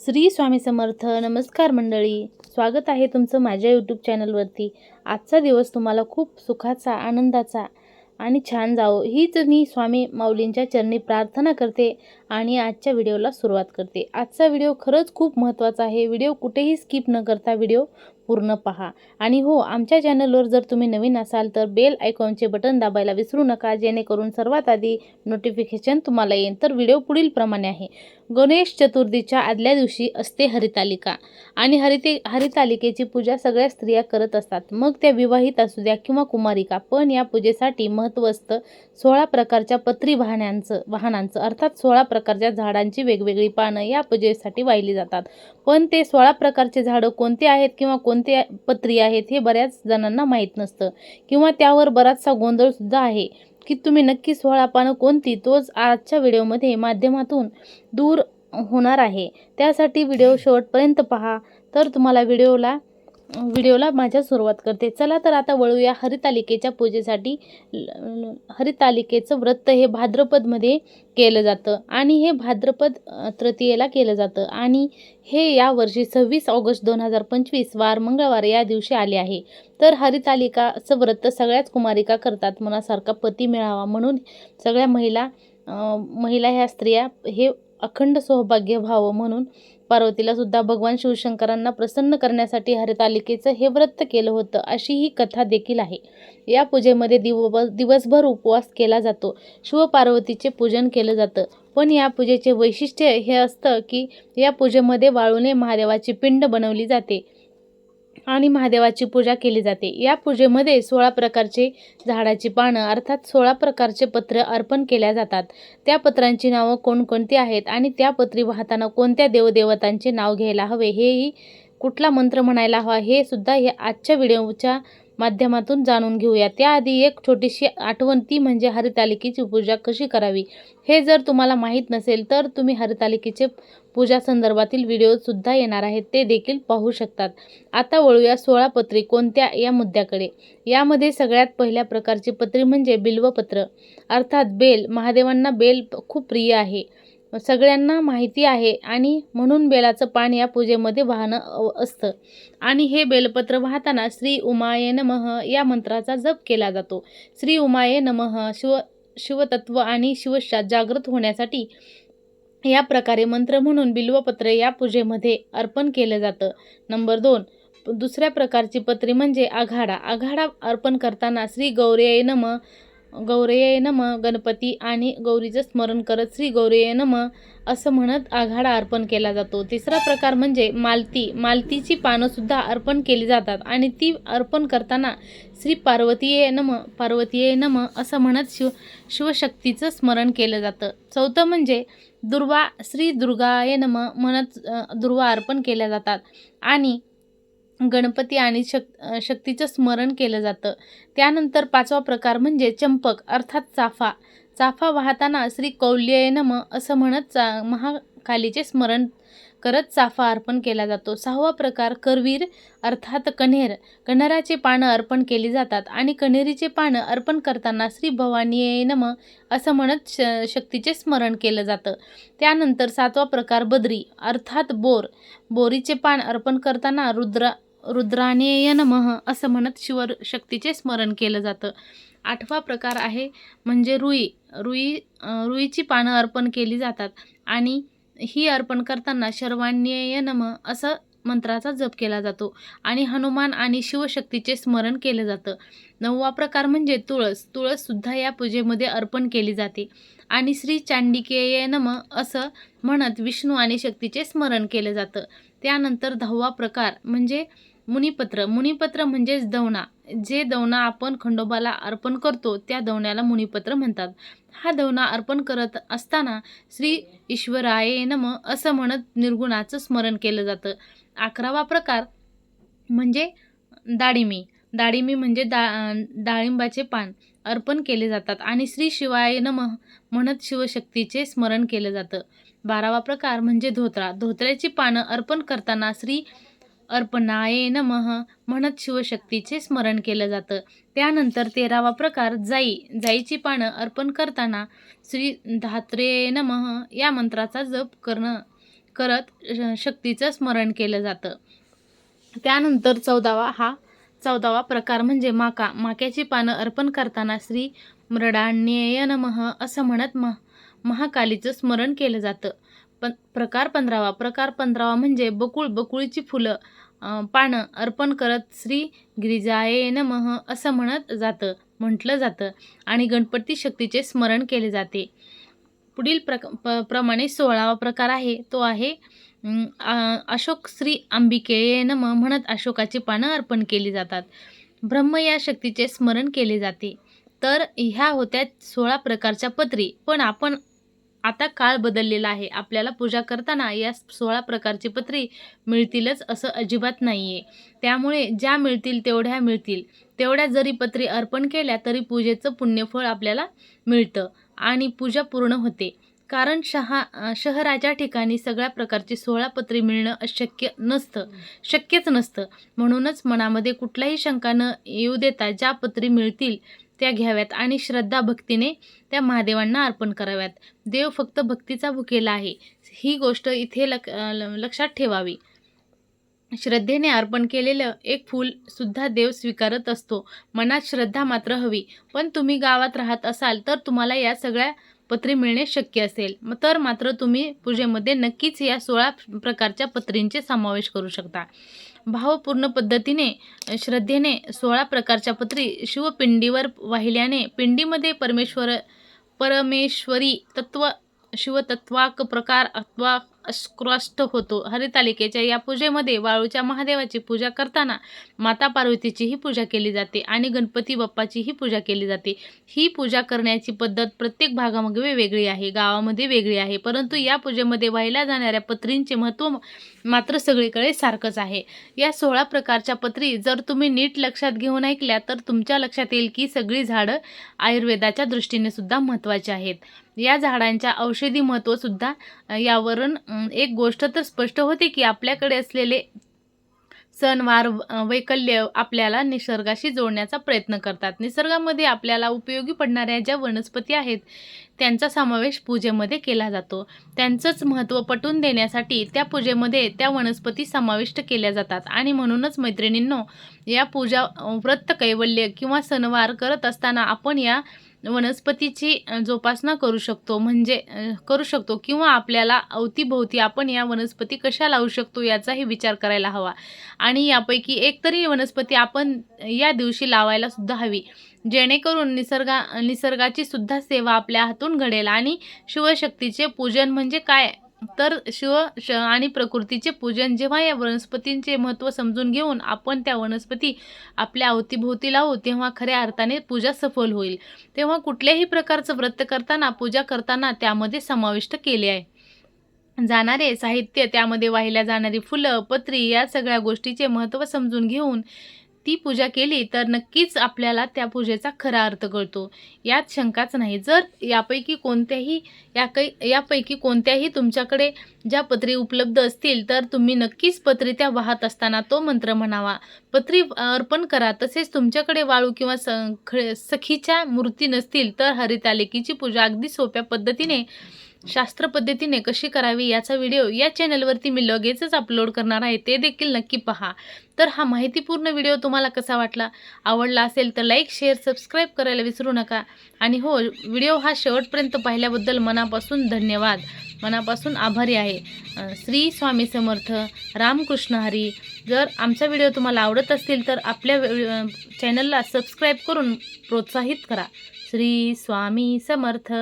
श्री स्वामी समर्थ नमस्कार मंडळी. स्वागत आहे तुमचं माझ्या यूट्यूब चॅनलवरती आजचा दिवस तुम्हाला खूप सुखाचा आनंदाचा आणि छान जावो. हीच मी स्वामी माऊलींच्या चरणी प्रार्थना करते. आणि आजच्या व्हिडिओला सुरुवात करते. आजचा व्हिडिओ खरंच खूप महत्त्वाचा आहे. व्हिडिओ कुठेही स्किप न करता व्हिडिओ पूर्ण पहा. आणि हो आमच्या चॅनलवर जर तुम्ही नवीन असाल तर बेल आयकॉनचे बटन दाबायला विसरू नका. जेणेकरून सर्वात आधी नोटिफिकेशन तुम्हाला येईल. तर व्हिडिओ पुढील प्रमाणे आहे. गणेश चतुर्थीच्या आदल्या दिवशी असते हरितालिका. आणि हरिते हरितालिकेची पूजा सगळ्या स्त्रिया करत असतात. मग त्या विवाहित असू द्या किंवा कुमारिका. पण या पूजेसाठी महत्त्व असतं सोळा प्रकारच्या पत्री वाहनांचं वाहनांचं. अर्थात सोळा प्रकारच्या झाडांची वेगवेगळी पानं या पूजेसाठी वाहिली जातात. पण ते सोळा प्रकारचे झाडं कोणते आहेत किंवा कोणते पत्री आहेत हे बऱ्याच जणांना माहीत नसतं. किंवा त्यावर बराचसा गोंधळसुद्धा आहे. की तुम्ही नक्की सोळा पानं कोणती तोच आजच्या व्हिडिओमध्ये माध्यमातून दूर होणार आहे. त्यासाठी व्हिडिओ शेवटपर्यंत पहा. तर तुम्हाला व्हिडिओला व्हिडिओला माझ्या सुरुवात करते. चला तर आता वळूया हरितालिकेच्या पूजेसाठी. हरितालिकेचं व्रत हे भाद्रपदमध्ये केलं जातं आणि हे भाद्रपद तृतीयेला केलं जातं. आणि हे यावर्षी सव्वीस ऑगस्ट दोन हजार पंचवीस वार मंगळवार या दिवशी आले आहे. तर हरितालिकाचं व्रत सगळ्याच कुमारिका करतात. मनासारखा पती मिळावा म्हणून सगळ्या महिला महिला ह्या स्त्रिया हे अखंड सौभाग्य व्हावं म्हणून पार्वतीला सुद्धा भगवान शिवशंकरांना प्रसन्न करण्यासाठी हरितालिकेचं हे व्रत केलं होतं अशी ही कथा देखील आहे. या पूजेमध्ये दिव दिवसभर उपवास केला जातो. शिवपार्वतीचे पूजन केलं जातं. पण या पूजेचे वैशिष्ट्य हे असतं की या पूजेमध्ये वाळूने महादेवाची पिंड बनवली जाते. आणि महादेवाची पूजा केली जाते. या पूजेमध्ये सोळा प्रकारचे झाडाची पानं अर्थात सोळा प्रकारचे पत्र अर्पण केल्या जातात. त्या पत्रांची नावं कोणकोणती आहेत आणि त्या पत्री वाहताना कोणत्या देवदेवतांचे नाव घ्यायला हवे हेही कुठला मंत्र म्हणायला हवा हे सुद्धा हे आजच्या व्हिडिओच्या माध्यमातून जाणून घेऊया. त्याआधी एक छोटीशी आठवण ती म्हणजे हरितालिकेची पूजा कशी करावी? हे जर तुम्हाला माहीत नसेल तर तुम्ही हरितालिकेचे पूजा संदर्भातील व्हिडिओसुद्धा येणार आहेत. ते देखील पाहू शकतात. आता वळूया सोळा पत्री कोणत्या या मुद्द्याकडे? यामध्ये सगळ्यात पहिल्या प्रकारची पत्री म्हणजे बिल्वपत्र. अर्थात बेल महादेवांना बेल खूप प्रिय आहे. सगळ्यांना माहिती आहे आणि म्हणून बेलाचं पान या पूजेमध्ये वाहणं असतं. आणि हे बेलपत्र वाहताना श्री उमाये नमः या मंत्राचा जप केला जातो. श्री उमाये नमः शिव शिवतत्व आणि शिवशात जागृत होण्यासाठी या प्रकारे मंत्र म्हणून बिल्वपत्र या पूजेमध्ये अर्पण केलं जातं. नंबर दोन दुसऱ्या प्रकारची पत्री म्हणजे आघाडा. आघाडा अर्पण करताना श्री गौरेय नम गौरेय नम गणपती आणि गौरीचं स्मरण करत श्री गौरेय नम असं म्हणत आघाडा अर्पण केला जातो. तिसरा प्रकार म्हणजे मालती. मालतीची पानंसुद्धा अर्पण केली जातात आणि ती अर्पण करताना श्री पार्वतीये नम पार्वतीये नम असं म्हणत शिव शिवशक्तीचं स्मरण केलं जातं. चौथं म्हणजे दुर्वा श्री दुर्गाय नम म्हणत दुर्वा अर्पण केल्या जातात. आणि गणपती आणि शक शक्तीचं स्मरण केलं जातं. त्यानंतर पाचवा प्रकार म्हणजे चंपक अर्थात चाफा. चाफा वाहताना श्री कौल्यय नम असं म्हणत चा महाकालीचे स्मरण करत चाफा अर्पण केला जातो. सहावा प्रकार करवीर अर्थात कण्हेर कण्हेराचे पानं अर्पण केली जातात आणि कण्हेरीचे पानं अर्पण करताना श्री भवानी नम असं म्हणत श शक्तीचे स्मरण केलं जातं. त्यानंतर सातवा प्रकार बद्री अर्थात बोर. बोरीचे पान अर्पण करताना रुद्र रुद्रानेय नमः असं म्हणत शिवर शक्तीचे स्मरण केलं जातं. आठवा प्रकार आहे म्हणजे रुई. रुई रुईची पानं अर्पण केली जातात आणि ही अर्पण करताना शर्वान्येय नम असं मंत्राचा जप केला जातो आणि हनुमान आणि शिवशक्तीचे स्मरण केलं जातं. नववा प्रकार म्हणजे तुळस. तुळससुद्धा या पूजेमध्ये अर्पण केली जाते आणि श्री चांडिकेय नम असं म्हणत विष्णू आणि शक्तीचे स्मरण केलं जातं. त्यानंतर दहावा प्रकार म्हणजे मुनिपत्र. मुनिपत्र म्हणजेच दवणा. जे दवणा आपण खंडोबाला अर्पण करतो त्या दवण्याला मुनिपत्र म्हणतात. हा दवणा अर्पण करत असताना श्री ईश्वराये नम असं म्हणत निर्गुणाचं स्मरण केलं जातं. अकरावा प्रकार म्हणजे दाडिमी दाडिमी म्हणजे दा डाळिंबाचे पान अर्पण केले जातात आणि श्री शिवाय नम म्हणत शिवशक्तीचे स्मरण केलं जातं. बारावा प्रकार म्हणजे धोत्रा. धोत्र्याची पानं अर्पण करताना श्री अर्पणाये नमः म्हणत शिवशक्तीचे स्मरण केलं जातं. त्यानंतर तेरावा प्रकार जाई. जाईची पानं अर्पण करताना श्री धात्रे नमः या मंत्राचा जप करणं करत श- शक्तीचं स्मरण केलं जातं. त्यानंतर चौदावा हा चौदावा प्रकार म्हणजे माका. माक्याची पानं अर्पण करताना श्री मृडान्यय नमः असं म्हणत महा महाकालीचं स्मरण केलं जातं. पण प्रकार पंधरावा. प्रकार पंधरावा म्हणजे बकुळ बकुळीची फुलं पानं अर्पण करत श्री गिरिजाये नमः असं म्हणत जातं म्हटलं जातं आणि गणपती शक्तीचे स्मरण केले जाते. पुढील प्रक प प्रमाणे सोळावा प्रकार आहे. तो आहे अशोक श्री अंबिके नम म्हणत अशोकाची पानं अर्पण केली जातात. ब्रह्म या शक्तीचे स्मरण केले जाते. तर ह्या होत्या सोळा प्रकारच्या पत्री. पण आपण आता काळ बदललेला आहे. आपल्याला पूजा करताना या सोळा प्रकारची पत्री मिळतीलच असं अजिबात नाही आहे त्यामुळे ज्या मिळतील तेवढ्या मिळतील. तेवढ्या जरी पत्री अर्पण केल्या तरी पूजेचं पुण्यफळ आपल्याला मिळतं आणि पूजा पूर्ण होते. कारण शहा शहराच्या ठिकाणी सगळ्या प्रकारची सोळा पत्री मिळणं अशक्य नसतं. शक्यच नसतं. म्हणूनच मनामध्ये कुठलाही शंका न येऊ देता ज्या पत्री मिळतील त्या घ्याव्यात आणि श्रद्धा भक्तीने त्या महादेवांना अर्पण कराव्यात. देव फक्त भक्तीचा भुकेला आहे. ही गोष्ट इथे लक ल- लक्षात ठेवावी. श्रद्धेने अर्पण केलेलं एक फूल सुद्धा देव स्वीकारत असतो. मनात श्रद्धा मात्र हवी. पण तुम्ही गावात राहत असाल तर तुम्हाला या सगळ्या पत्री मिळणे शक्य असेल. तर मात्र तुम्ही पूजेमध्ये नक्कीच या सोळा प्रकारच्या पत्रींचे समावेश करू शकता. भावपूर्ण पद्धतीने श्रद्धेने सोळा प्रकारच्या पत्री शिवपिंडीवर वाहिल्याने पिंडीमध्ये परमेश्वर परमेश्वरी तत्व शिवतत्वाक प्रकार अथवा अस्कृष्ट होतो. हरितालिकेच्या या पूजेमध्ये वाळूच्या महादेवाची पूजा करताना माता पार्वतीचीही पूजा केली जाते आणि गणपती बाप्पाचीही पूजा केली जाते. ही पूजा करण्याची पद्धत प्रत्येक भागामध्ये वेगळी आहे गावामध्ये वेगळी आहे. परंतु या पूजेमध्ये वाहिल्या जाणाऱ्या पत्रींचे महत्त्व मात्र सगळीकडे सारखंच आहे. या सोळा प्रकारच्या पत्री जर तुम्ही नीट लक्षात घेऊन ऐकल्या तर तुमच्या लक्षात येईल की सगळी झाडं आयुर्वेदाच्या दृष्टीने सुद्धा महत्त्वाची आहेत. या झाडांच्या औषधी महत्त्वसुद्धा यावरून एक गोष्ट तर स्पष्ट होते की आपल्याकडे असलेले सणवार वैकल्य आपल्याला निसर्गाशी जोडण्याचा प्रयत्न करतात. निसर्गामध्ये आपल्याला उपयोगी पडणाऱ्या ज्या वनस्पती आहेत त्यांचा समावेश पूजेमध्ये केला जातो. त्यांचंच महत्त्व पटवून देण्यासाठी त्या पूजेमध्ये त्या वनस्पती समाविष्ट केल्या जातात. आणि म्हणूनच मैत्रिणींनो या पूजा व्रत कैवल्य किंवा सणवार करत असताना आपण या वनस्पतीची जोपासना करू शकतो. म्हणजे करू शकतो किंवा आपल्याला अवतीभोवती आपण या वनस्पती कशा लावू शकतो याचाही विचार करायला हवा. आणि यापैकी एक तरी वनस्पती आपण या दिवशी लावायला सुद्धा हवी. जेणेकरून निसर्गा निसर्गाची सुद्धा सेवा आपल्या हातून घडेल. आणि शिवशक्तीचे पूजन म्हणजे काय? तर शिव श आणि प्रकृतीचे पूजन जेव्हा या वनस्पतींचे महत्त्व समजून घेऊन आपण त्या वनस्पती आपल्या अवतीभोवती लावू तेव्हा खऱ्या अर्थाने पूजा सफल होईल. तेव्हा कुठल्याही प्रकारचं व्रत करताना पूजा करताना त्यामध्ये समाविष्ट केले आहे. जाणारे साहित्य त्यामध्ये वाहिल्या जाणारी फुलं पत्री या सगळ्या गोष्टीचे महत्त्व समजून घेऊन ती पूजा केली तर नक्कीच आपल्याला त्या पूजेचा खरा अर्थ कळतो. यात शंकाच नाही. जर यापैकी कोणत्याही या कै यापैकी कोणत्याही तुमच्याकडे ज्या पत्री उपलब्ध असतील तर तुम्ही नक्कीच पत्री त्या वाहत असताना तो मंत्र म्हणावा. पत्री अर्पण करा. तसेच तुमच्याकडे वाळू किंवा स ख सखीच्या मूर्ती नसतील तर हरितालिकेची पूजा अगदी सोप्या पद्धतीने शास्त्र पद्धतीने कशी करावी याचा व्हिडिओ या चॅनलवरती मी लगेचच अपलोड करणार आहे ते देखील नक्की पहा. तर हा माहितीपूर्ण व्हिडिओ तुम्हाला कसा वाटला आवडला असेल तर लाईक शेअर सबस्क्राईब करायला विसरू नका. आणि हो व्हिडिओ हा शेवटपर्यंत पाहिल्याबद्दल मनापासून धन्यवाद. मनापासून आभारी आहे. श्री स्वामी समर्थ रामकृष्ण हरी. जर आमचा व्हिडिओ तुम्हाला आवडत असतील तर आपल्या चॅनलला सबस्क्राईब करून प्रोत्साहित करा. श्री स्वामी समर्थ.